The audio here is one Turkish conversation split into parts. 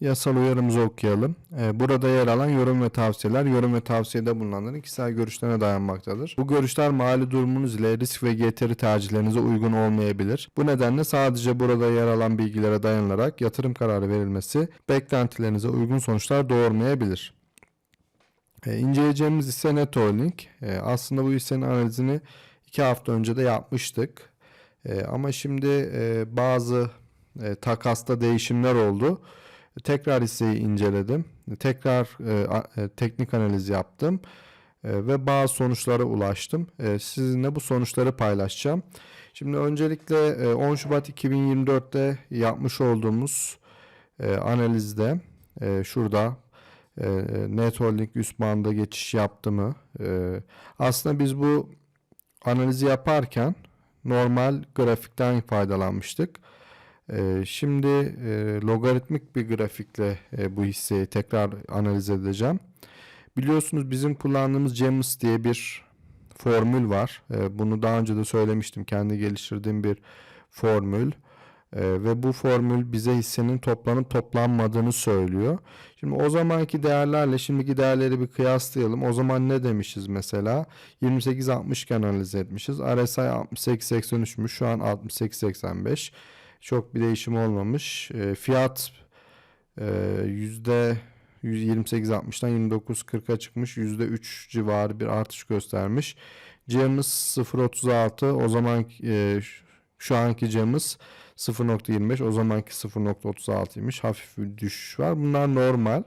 Yasal uyarımızı okuyalım. Ee, Burada yer alan yorum ve tavsiyeler, yorum ve tavsiyede bulunanların kişisel görüşlerine dayanmaktadır. Bu görüşler mali durumunuz ile risk ve getiri tercihlerinize uygun olmayabilir. Bu nedenle sadece burada yer alan bilgilere dayanılarak yatırım kararı verilmesi beklentilerinize uygun sonuçlar doğurmayabilir. E, inceleyeceğimiz hisse Net Holding. E, aslında bu hissenin analizini iki hafta önce de yapmıştık. E, ama şimdi e, bazı e, takasta değişimler oldu. Tekrar hisseyi inceledim. Tekrar e, e, teknik analiz yaptım. E, ve bazı sonuçlara ulaştım. E, sizinle bu sonuçları paylaşacağım. Şimdi öncelikle e, 10 Şubat 2024'te yapmış olduğumuz e, analizde e, şurada e, Net Holding üst banda geçiş yaptı mı? E, aslında biz bu analizi yaparken normal grafikten faydalanmıştık. E, şimdi e, logaritmik bir grafikle e, bu hisseyi tekrar analiz edeceğim. Biliyorsunuz bizim kullandığımız GEMS diye bir formül var. E, bunu daha önce de söylemiştim. Kendi geliştirdiğim bir formül. E, ve bu formül bize hissenin toplanıp toplanmadığını söylüyor. Şimdi o zamanki değerlerle şimdiki değerleri bir kıyaslayalım. O zaman ne demişiz mesela? 28.60 iken analiz etmişiz. RSI 68.83'müş. Şu an 68.85. Çok bir değişim olmamış. E, fiyat e, yüzde 128.60'dan 29.40'a çıkmış. %3 civarı bir artış göstermiş. Cem'imiz 0.36 o zaman e, şu anki Cem'imiz 0.25 o zamanki 0.36'ymış. Hafif bir düşüş var. Bunlar normal.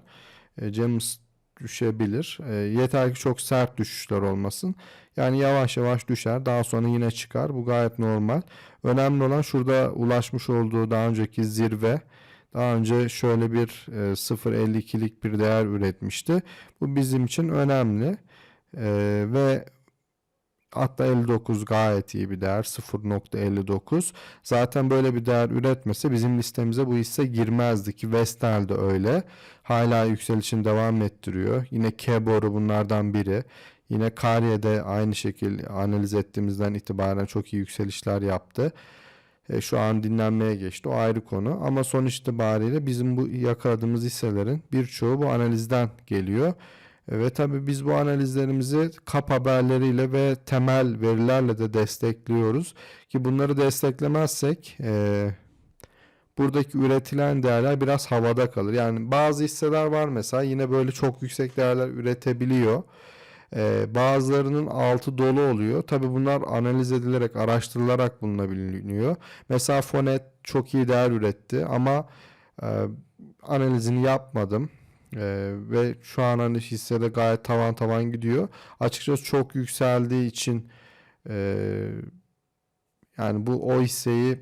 E, Cem'imiz düşebilir. E, yeter ki çok sert düşüşler olmasın. Yani yavaş yavaş düşer. Daha sonra yine çıkar. Bu gayet normal. Önemli olan şurada ulaşmış olduğu daha önceki zirve. Daha önce şöyle bir e, 0.52'lik bir değer üretmişti. Bu bizim için önemli. E, ve hatta 59 gayet iyi bir değer 0.59. Zaten böyle bir değer üretmese bizim listemize bu hisse girmezdi ki Vestel de öyle. Hala yükselişini devam ettiriyor. Yine Kebor'u bunlardan biri. Yine Karye'de aynı şekilde analiz ettiğimizden itibaren çok iyi yükselişler yaptı. E, şu an dinlenmeye geçti. O ayrı konu. Ama sonuç itibariyle bizim bu yakaladığımız hisselerin birçoğu bu analizden geliyor. Ve tabii biz bu analizlerimizi kap haberleriyle ve temel verilerle de destekliyoruz. Ki bunları desteklemezsek e, buradaki üretilen değerler biraz havada kalır. Yani bazı hisseler var mesela yine böyle çok yüksek değerler üretebiliyor. Ee, bazılarının altı dolu oluyor. Tabi bunlar analiz edilerek, araştırılarak bulunabiliyor. Mesela Fonet çok iyi değer üretti ama e, analizini yapmadım. E, ve şu an hani hissede gayet tavan tavan gidiyor. Açıkçası çok yükseldiği için e, yani bu o hisseyi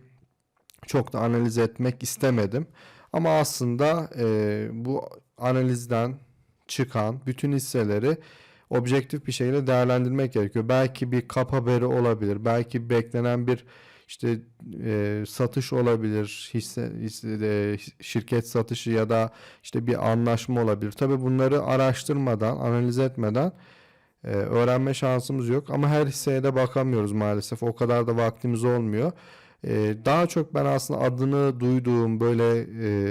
çok da analiz etmek istemedim. Ama aslında e, bu analizden çıkan bütün hisseleri objektif bir şekilde değerlendirmek gerekiyor. Belki bir kap haberi olabilir. Belki beklenen bir işte e, satış olabilir. Hisse, hisse e, şirket satışı ya da işte bir anlaşma olabilir. Tabii bunları araştırmadan, analiz etmeden e, öğrenme şansımız yok. Ama her hisseye de bakamıyoruz maalesef. O kadar da vaktimiz olmuyor. E, daha çok ben aslında adını duyduğum, böyle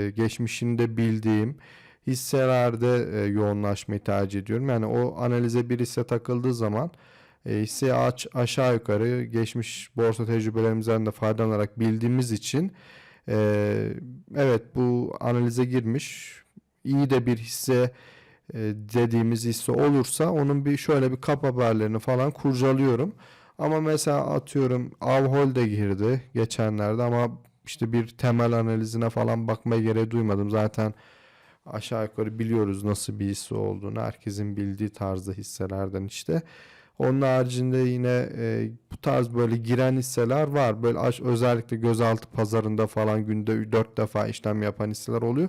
e, geçmişinde bildiğim hisselerde e, yoğunlaşmayı tercih ediyorum. Yani o analize bir hisse takıldığı zaman e, hisseyi aç, aşağı yukarı geçmiş borsa tecrübelerimizden de faydalanarak bildiğimiz için e, evet bu analize girmiş iyi de bir hisse e, dediğimiz hisse olursa onun bir şöyle bir kap haberlerini falan kurcalıyorum. Ama mesela atıyorum Avhol de girdi geçenlerde ama işte bir temel analizine falan bakmaya gereği duymadım. Zaten aşağı yukarı biliyoruz nasıl bir hisse olduğunu. Herkesin bildiği tarzda hisselerden işte. Onun haricinde yine e, bu tarz böyle giren hisseler var. Böyle aş- özellikle gözaltı pazarında falan günde 4 defa işlem yapan hisseler oluyor.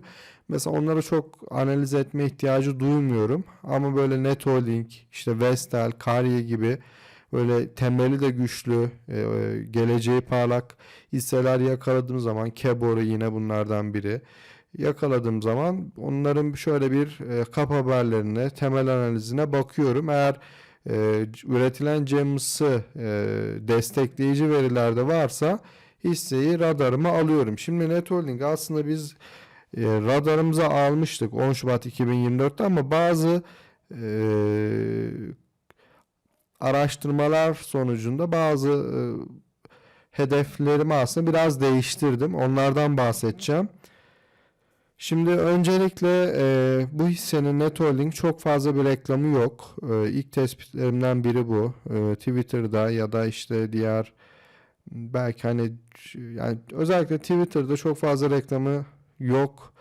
Mesela onları çok analiz etme ihtiyacı duymuyorum. Ama böyle Net Holding, işte Vestel, Karye gibi böyle temeli de güçlü, e, e, geleceği parlak hisseler yakaladığım zaman Kebor'u yine bunlardan biri yakaladığım zaman onların şöyle bir e, kap haberlerine, temel analizine bakıyorum. Eğer e, üretilen GEMS'ı e, destekleyici verilerde varsa hisseyi radarıma alıyorum. Şimdi Net Holding aslında biz e, radarımıza almıştık 10 Şubat 2024'te ama bazı e, araştırmalar sonucunda bazı e, hedeflerimi aslında biraz değiştirdim. Onlardan bahsedeceğim. Şimdi öncelikle e, bu hissenin Netholding çok fazla bir reklamı yok. E, ilk tespitlerimden biri bu. E, Twitter'da ya da işte diğer belki hani yani özellikle Twitter'da çok fazla reklamı yok.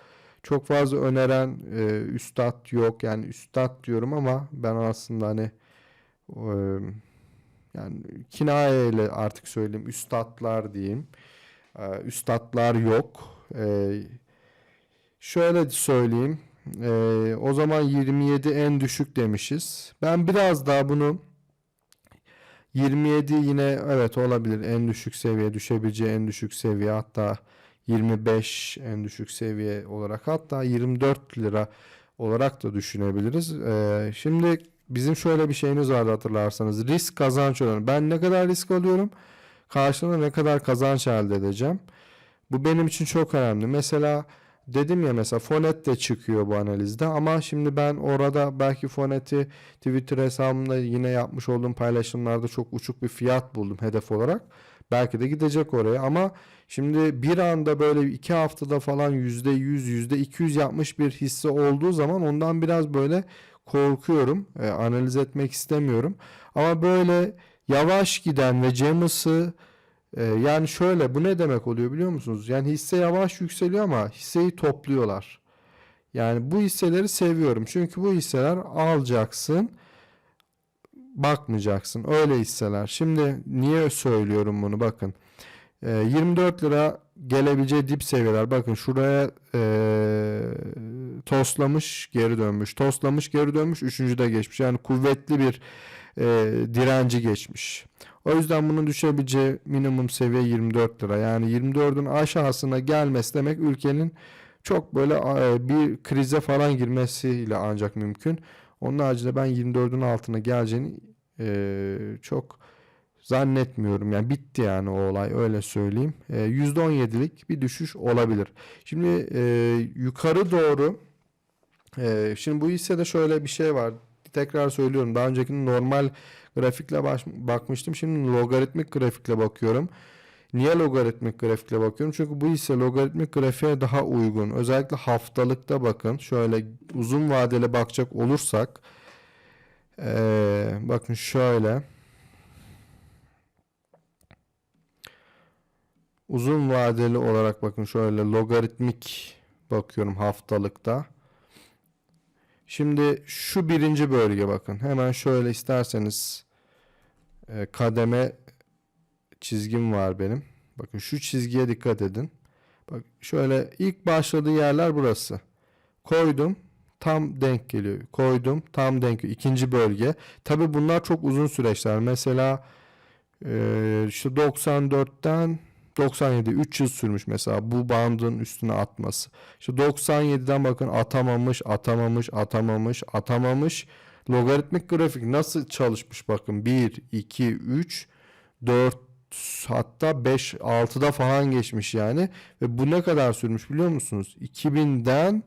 Çok fazla öneren e, üstad yok. Yani üstad diyorum ama ben aslında hani e, yani kinayeyle artık söyleyeyim üstadlar diyeyim. E, üstadlar yok. E, şöyle söyleyeyim. E, o zaman 27 en düşük demişiz. Ben biraz daha bunu 27 yine evet olabilir en düşük seviye düşebileceği en düşük seviye hatta 25 en düşük seviye olarak hatta 24 lira olarak da düşünebiliriz. Ee, şimdi bizim şöyle bir şeyimiz vardı hatırlarsanız risk kazanç oranı. Ben ne kadar risk alıyorum karşılığında ne kadar kazanç elde edeceğim. Bu benim için çok önemli. Mesela dedim ya mesela Fonet de çıkıyor bu analizde ama şimdi ben orada belki Fonet'i Twitter hesabımda yine yapmış olduğum paylaşımlarda çok uçuk bir fiyat buldum hedef olarak. Belki de gidecek oraya ama şimdi bir anda böyle iki haftada falan yüzde yüz yüzde iki yüz yapmış bir hisse olduğu zaman ondan biraz böyle korkuyorum. E, analiz etmek istemiyorum. Ama böyle yavaş giden ve James'ı ee, yani şöyle bu ne demek oluyor biliyor musunuz? Yani hisse yavaş yükseliyor ama hisseyi topluyorlar. Yani bu hisseleri seviyorum. Çünkü bu hisseler alacaksın, bakmayacaksın. Öyle hisseler. Şimdi niye söylüyorum bunu? Bakın. Ee, 24 lira gelebileceği dip seviyeler. Bakın şuraya ee, toslamış, geri dönmüş. Toslamış, geri dönmüş. Üçüncüde geçmiş. Yani kuvvetli bir ee, direnci geçmiş. O yüzden bunun düşebileceği minimum seviye 24 lira. Yani 24'ün aşağısına gelmesi demek ülkenin çok böyle e, bir krize falan girmesiyle ancak mümkün. Onun haricinde ben 24'ün altına geleceğini e, çok zannetmiyorum. Yani bitti yani o olay öyle söyleyeyim. E, %17'lik bir düşüş olabilir. Şimdi e, yukarı doğru e, şimdi bu hissede şöyle bir şey var. Tekrar söylüyorum. Daha önceki normal grafikle baş, bakmıştım. Şimdi logaritmik grafikle bakıyorum. Niye logaritmik grafikle bakıyorum? Çünkü bu ise logaritmik grafiğe daha uygun. Özellikle haftalıkta bakın. Şöyle uzun vadeli bakacak olursak ee, bakın şöyle uzun vadeli olarak bakın şöyle logaritmik bakıyorum haftalıkta. Şimdi şu birinci bölge bakın. Hemen şöyle isterseniz e, kademe çizgim var benim. Bakın şu çizgiye dikkat edin. Bak şöyle ilk başladığı yerler burası. Koydum tam denk geliyor. Koydum tam denk geliyor. İkinci bölge. Tabi bunlar çok uzun süreçler. Mesela e, işte 94'ten 97 3 yıl sürmüş mesela bu bandın üstüne atması. İşte 97'den bakın atamamış, atamamış, atamamış, atamamış. Logaritmik grafik nasıl çalışmış bakın 1 2 3 4 hatta 5 6'da falan geçmiş yani ve bu ne kadar sürmüş biliyor musunuz? 2000'den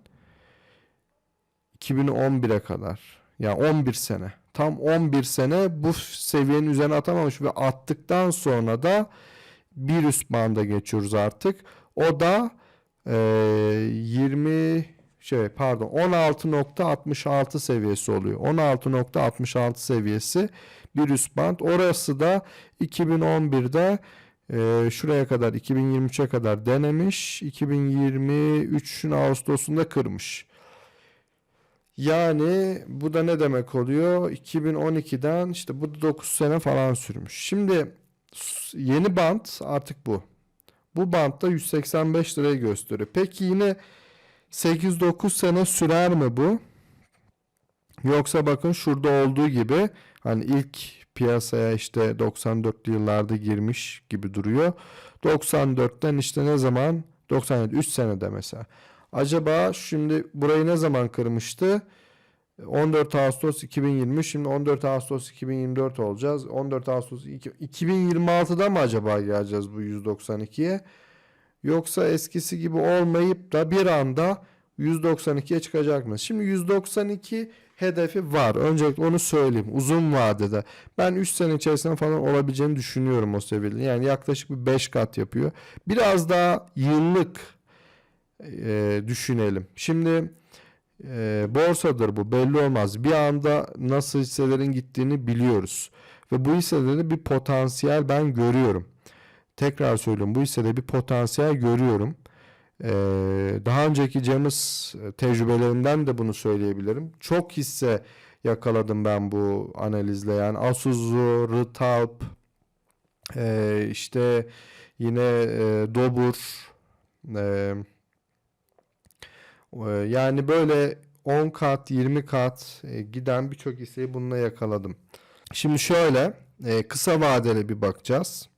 2011'e kadar. Yani 11 sene. Tam 11 sene bu seviyenin üzerine atamamış ve attıktan sonra da bir üst banda geçiyoruz artık. O da e, 20 şey pardon 16.66 seviyesi oluyor. 16.66 seviyesi bir üst band. Orası da 2011'de e, şuraya kadar 2023'e kadar denemiş. 2023'ün Ağustos'unda kırmış. Yani bu da ne demek oluyor? 2012'den işte bu da 9 sene falan sürmüş. Şimdi yeni bant artık bu. Bu bantta 185 lirayı gösteriyor. Peki yine 8-9 sene sürer mi bu? Yoksa bakın şurada olduğu gibi hani ilk piyasaya işte 94'lü yıllarda girmiş gibi duruyor. 94'ten işte ne zaman? 97 3 senede mesela. Acaba şimdi burayı ne zaman kırmıştı? 14 Ağustos 2020 şimdi 14 Ağustos 2024 olacağız. 14 Ağustos 2026'da mı acaba geleceğiz bu 192'ye? Yoksa eskisi gibi olmayıp da bir anda 192'ye çıkacak mı? Şimdi 192 hedefi var. Öncelikle onu söyleyeyim. Uzun vadede. Ben 3 sene içerisinde falan olabileceğini düşünüyorum o seviyede. Yani yaklaşık bir 5 kat yapıyor. Biraz daha yıllık e, düşünelim. Şimdi e, borsadır bu belli olmaz. Bir anda nasıl hisselerin gittiğini biliyoruz. Ve bu hisselerde bir potansiyel ben görüyorum. Tekrar söylüyorum bu hissede bir potansiyel görüyorum. Ee, daha önceki Cemus tecrübelerimden de bunu söyleyebilirim. Çok hisse yakaladım ben bu analizle. Yani Asuzu, Rıtalp, ee, işte yine e, Dobur, e, e, yani böyle 10 kat, 20 kat e, giden birçok hisseyi bununla yakaladım. Şimdi şöyle e, kısa vadeli bir bakacağız.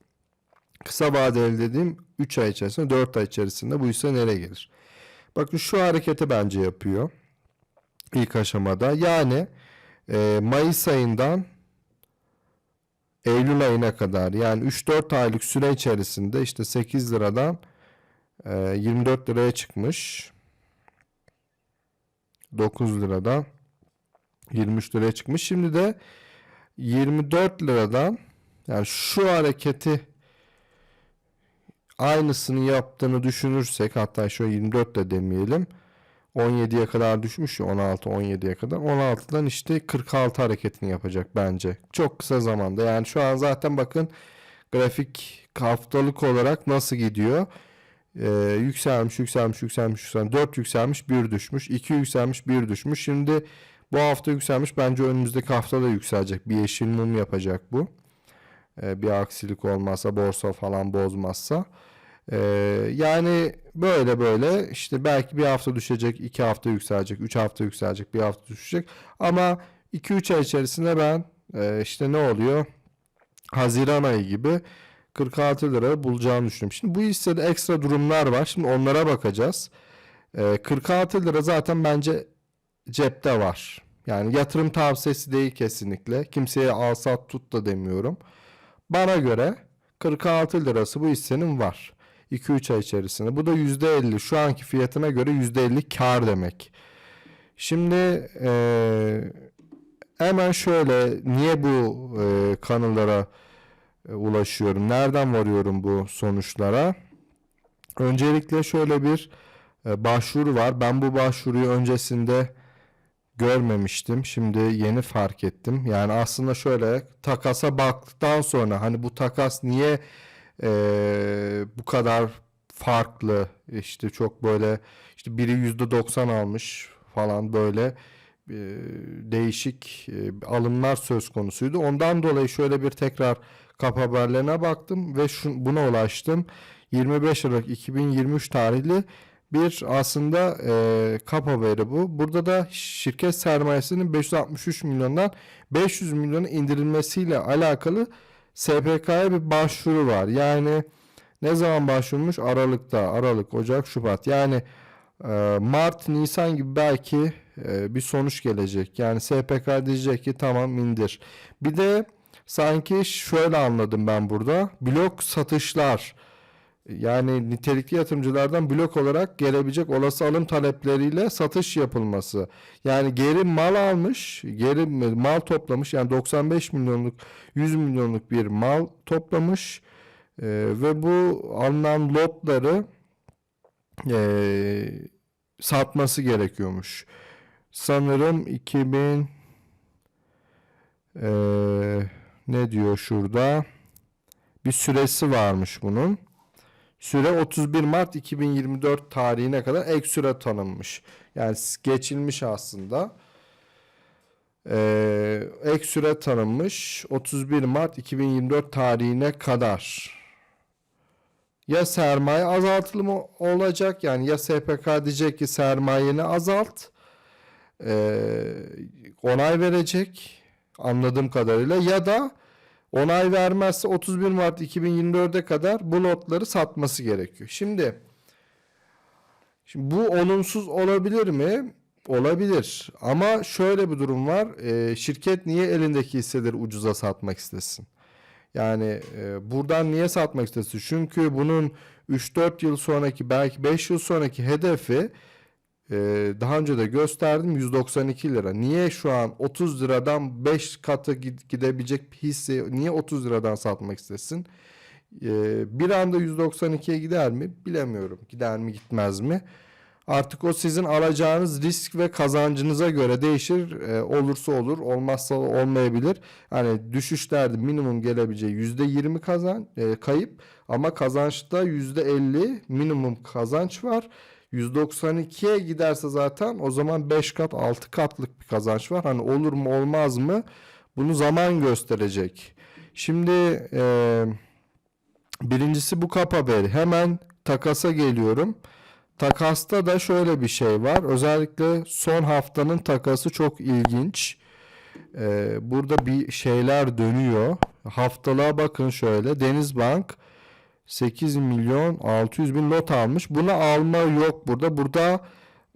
Kısa vadeli dediğim 3 ay içerisinde 4 ay içerisinde bu hisse nereye gelir? Bakın şu hareketi bence yapıyor. ilk aşamada. Yani e, Mayıs ayından Eylül ayına kadar yani 3-4 aylık süre içerisinde işte 8 liradan e, 24 liraya çıkmış. 9 liradan 23 liraya çıkmış. Şimdi de 24 liradan yani şu hareketi aynısını yaptığını düşünürsek hatta şöyle 24 de demeyelim 17'ye kadar düşmüş ya 16 17'ye kadar. 16'dan işte 46 hareketini yapacak bence. Çok kısa zamanda. Yani şu an zaten bakın grafik haftalık olarak nasıl gidiyor? Ee, yükselmiş yükselmiş yükselmiş yükselmiş. 4 yükselmiş 1 düşmüş. 2 yükselmiş 1 düşmüş. Şimdi bu hafta yükselmiş. Bence önümüzdeki hafta da yükselecek. Bir yeşil mum yapacak bu ee, bir aksilik olmazsa borsa falan bozmazsa ee, yani böyle böyle işte belki bir hafta düşecek, iki hafta yükselecek, üç hafta yükselecek, bir hafta düşecek. Ama 2-3 ay içerisinde ben e, işte ne oluyor? Haziran ayı gibi 46 lira bulacağını düşünüyorum. Şimdi bu hissede ekstra durumlar var. Şimdi onlara bakacağız. Ee, 46 lira zaten bence cepte var. Yani yatırım tavsiyesi değil kesinlikle. Kimseye al sat tut da demiyorum. Bana göre 46 lirası bu hissenin var. 2-3 ay içerisinde. Bu da %50 şu anki fiyatına göre %50 kar demek. Şimdi eee, hemen şöyle niye bu eee kanallara e, ulaşıyorum? Nereden varıyorum bu sonuçlara? Öncelikle şöyle bir e, başvuru var. Ben bu başvuruyu öncesinde görmemiştim. Şimdi yeni fark ettim. Yani aslında şöyle takasa baktıktan sonra hani bu takas niye e, bu kadar farklı işte çok böyle işte biri %90 almış falan böyle e, değişik e, alımlar söz konusuydu. Ondan dolayı şöyle bir tekrar kap haberlerine baktım ve şu, buna ulaştım. 25 Aralık 2023 tarihli bir aslında e, kap haberi bu. Burada da şirket sermayesinin 563 milyondan 500 milyona indirilmesiyle alakalı SPK'ya bir başvuru var. Yani ne zaman başvurmuş? Aralıkta, Aralık, Ocak, Şubat. Yani e, Mart, Nisan gibi belki e, bir sonuç gelecek. Yani SPK diyecek ki tamam indir. Bir de sanki şöyle anladım ben burada. Blok satışlar yani nitelikli yatırımcılardan blok olarak gelebilecek olası alım talepleriyle satış yapılması. Yani geri mal almış, geri mal toplamış. Yani 95 milyonluk, 100 milyonluk bir mal toplamış. Ee, ve bu alınan lotları ee, satması gerekiyormuş. Sanırım 2000 ee, ne diyor şurada? Bir süresi varmış bunun. Süre 31 Mart 2024 tarihine kadar ek süre tanınmış. Yani geçilmiş aslında. Ee, ek süre tanınmış 31 Mart 2024 tarihine kadar. Ya sermaye azaltılımı olacak yani ya SPK diyecek ki sermayeni azalt. Ee, onay verecek anladığım kadarıyla ya da onay vermezse 31 Mart 2024'e kadar bu lotları satması gerekiyor. Şimdi, şimdi bu olumsuz olabilir mi? Olabilir. Ama şöyle bir durum var. Ee, şirket niye elindeki hisseleri ucuza satmak istesin? Yani e, buradan niye satmak istesin? Çünkü bunun 3-4 yıl sonraki belki 5 yıl sonraki hedefi e, daha önce de gösterdim 192 lira. Niye şu an 30 liradan 5 katı gid- gidebilecek hisse niye 30 liradan satmak istesin? E, bir anda 192'ye gider mi? Bilemiyorum. Gider mi gitmez mi? Artık o sizin alacağınız risk ve kazancınıza göre değişir. E, olursa olur, olmazsa olmayabilir. Hani düşüşlerde minimum gelebileceği %20 kazan e, kayıp ama kazançta %50 minimum kazanç var. 192'ye giderse zaten o zaman 5 kat 6 katlık bir kazanç var. Hani olur mu olmaz mı? Bunu zaman gösterecek. Şimdi e, birincisi bu kap haberi. Hemen takasa geliyorum. Takasta da şöyle bir şey var. Özellikle son haftanın takası çok ilginç. Ee, burada bir şeyler dönüyor. Haftalığa bakın şöyle. Denizbank 8 milyon 600 bin lot almış. Buna alma yok burada. Burada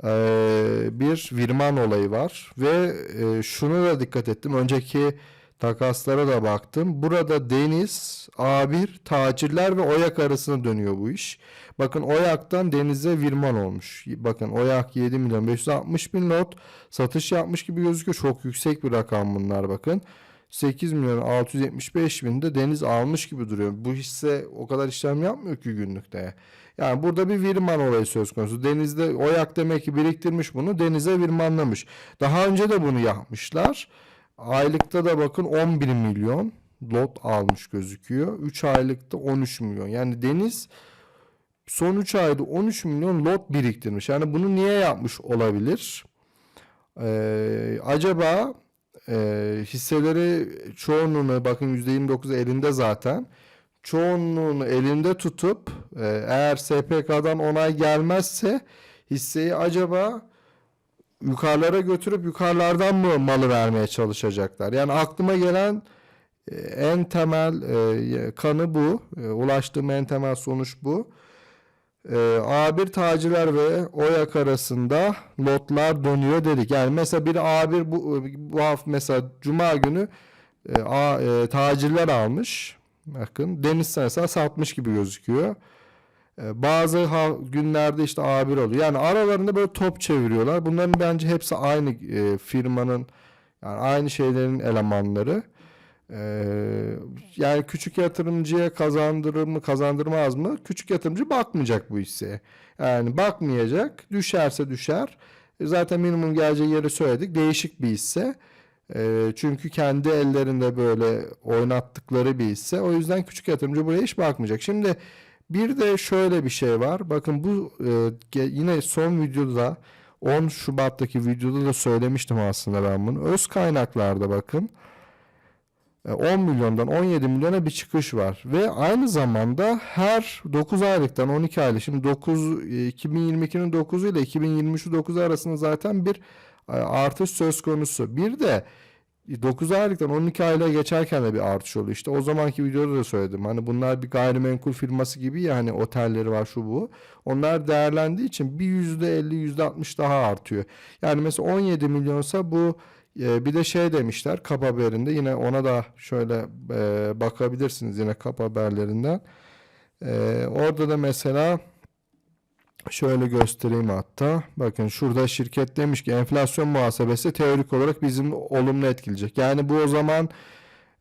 eee, bir virman olayı var. Ve eee, şunu da dikkat ettim. Önceki takaslara da baktım. Burada Deniz, A1, tacirler ve Oyak arasına dönüyor bu iş. Bakın Oyak'tan Deniz'e virman olmuş. Bakın Oyak 7 milyon 560 bin lot satış yapmış gibi gözüküyor. Çok yüksek bir rakam bunlar bakın. 8 milyon 675 bin de Deniz almış gibi duruyor. Bu hisse o kadar işlem yapmıyor ki günlükte. Yani burada bir virman olayı söz konusu. Denizde Oyak demek ki biriktirmiş bunu. Denize virmanlamış. Daha önce de bunu yapmışlar. Aylıkta da bakın 11 milyon lot almış gözüküyor. 3 aylıkta 13 milyon. Yani Deniz son 3 ayda 13 milyon lot biriktirmiş. Yani bunu niye yapmış olabilir? Ee, acaba e, hisseleri çoğunluğunu bakın %29 elinde zaten. Çoğunluğunu elinde tutup e, eğer SPK'dan onay gelmezse hisseyi acaba yukarılara götürüp yukarılardan mı malı vermeye çalışacaklar? Yani aklıma gelen e, en temel e, kanı bu. Ulaştığım en temel sonuç bu. E, A1 tacirler ve OYAK arasında lotlar dönüyor dedik. Yani mesela bir A1 bu, bu hafta mesela Cuma günü e, A, e, tacirler almış. Bakın Deniz mesela satmış gibi gözüküyor. E, bazı ha- günlerde işte A1 oluyor. Yani aralarında böyle top çeviriyorlar. Bunların bence hepsi aynı e, firmanın yani aynı şeylerin elemanları. Ee, yani küçük yatırımcıya kazandırır mı kazandırmaz mı? Küçük yatırımcı bakmayacak bu hisseye. Yani bakmayacak. Düşerse düşer. E, Zaten minimum geleceği yeri söyledik. Değişik bir hisse. Ee, çünkü kendi ellerinde böyle oynattıkları bir hisse. O yüzden küçük yatırımcı buraya hiç bakmayacak. Şimdi bir de şöyle bir şey var. Bakın bu e, yine son videoda 10 Şubat'taki videoda da söylemiştim aslında ben bunu. Öz kaynaklarda bakın. E, 10 milyondan 17 milyona bir çıkış var ve aynı zamanda her 9 aylıktan 12 aylık şimdi 9 e, 2022'nin 9'u ile 2023'ün 9'u arasında zaten bir e, artış söz konusu. Bir de 9 aylıktan 12 aylığa geçerken de bir artış oluyor. İşte o zamanki videoda da söyledim. Hani bunlar bir gayrimenkul firması gibi ya hani otelleri var şu bu. Onlar değerlendiği için bir %50 %60 daha artıyor. Yani mesela 17 milyonsa bu e, bir de şey demişler kap haberinde yine ona da şöyle e, bakabilirsiniz yine kap haberlerinden. E, orada da mesela şöyle göstereyim hatta. Bakın şurada şirket demiş ki enflasyon muhasebesi teorik olarak bizim olumlu etkileyecek. Yani bu o zaman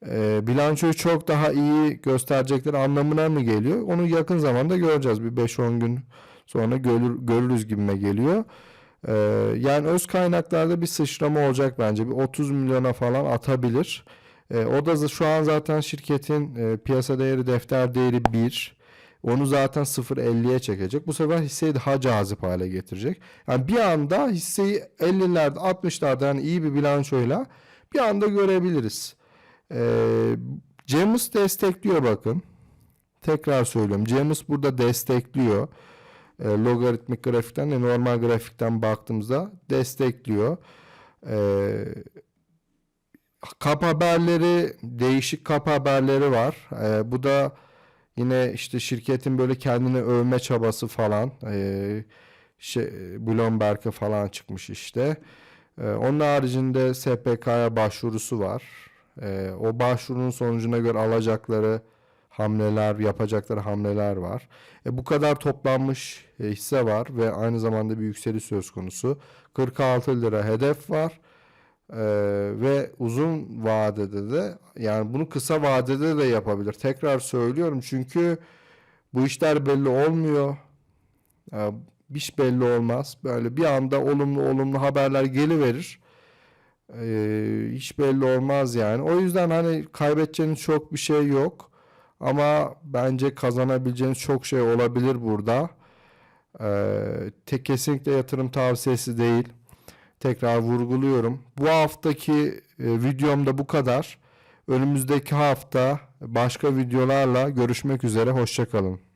e, bilançoyu çok daha iyi gösterecekler anlamına mı geliyor? Onu yakın zamanda göreceğiz. Bir 5-10 gün sonra görür, görürüz gibime geliyor. Ee, yani öz kaynaklarda bir sıçrama olacak bence. Bir 30 milyona falan atabilir. Ee, o da şu an zaten şirketin e, piyasa değeri, defter değeri 1. Onu zaten 0.50'ye çekecek. Bu sefer hisseyi daha cazip hale getirecek. Yani bir anda hisseyi 50'lerde, 60'larda yani iyi bir bilançoyla bir anda görebiliriz. Ee, Cemus destekliyor bakın. Tekrar söylüyorum. Cemus burada destekliyor e, logaritmik grafikten de normal grafikten baktığımızda destekliyor. E, kap haberleri değişik kap haberleri var. E, bu da yine işte şirketin böyle kendini övme çabası falan. E, şey, Bloomberg'e falan çıkmış işte. E, onun haricinde SPK'ya başvurusu var. O başvurunun sonucuna göre alacakları hamleler, yapacakları hamleler var. E, bu kadar toplanmış e, hisse var ve aynı zamanda bir yükseliş söz konusu. 46 lira hedef var. Ee, ve uzun vadede de yani bunu kısa vadede de yapabilir. Tekrar söylüyorum çünkü bu işler belli olmuyor. Ee, hiç belli olmaz. Böyle bir anda olumlu olumlu haberler geliverir. Ee, hiç belli olmaz yani. O yüzden hani kaybedeceğiniz çok bir şey yok. Ama bence kazanabileceğiniz çok şey olabilir burada. Ee, tek kesinlikle yatırım tavsiyesi değil. Tekrar vurguluyorum. Bu haftaki e, videomda bu kadar. Önümüzdeki hafta başka videolarla görüşmek üzere. Hoşçakalın.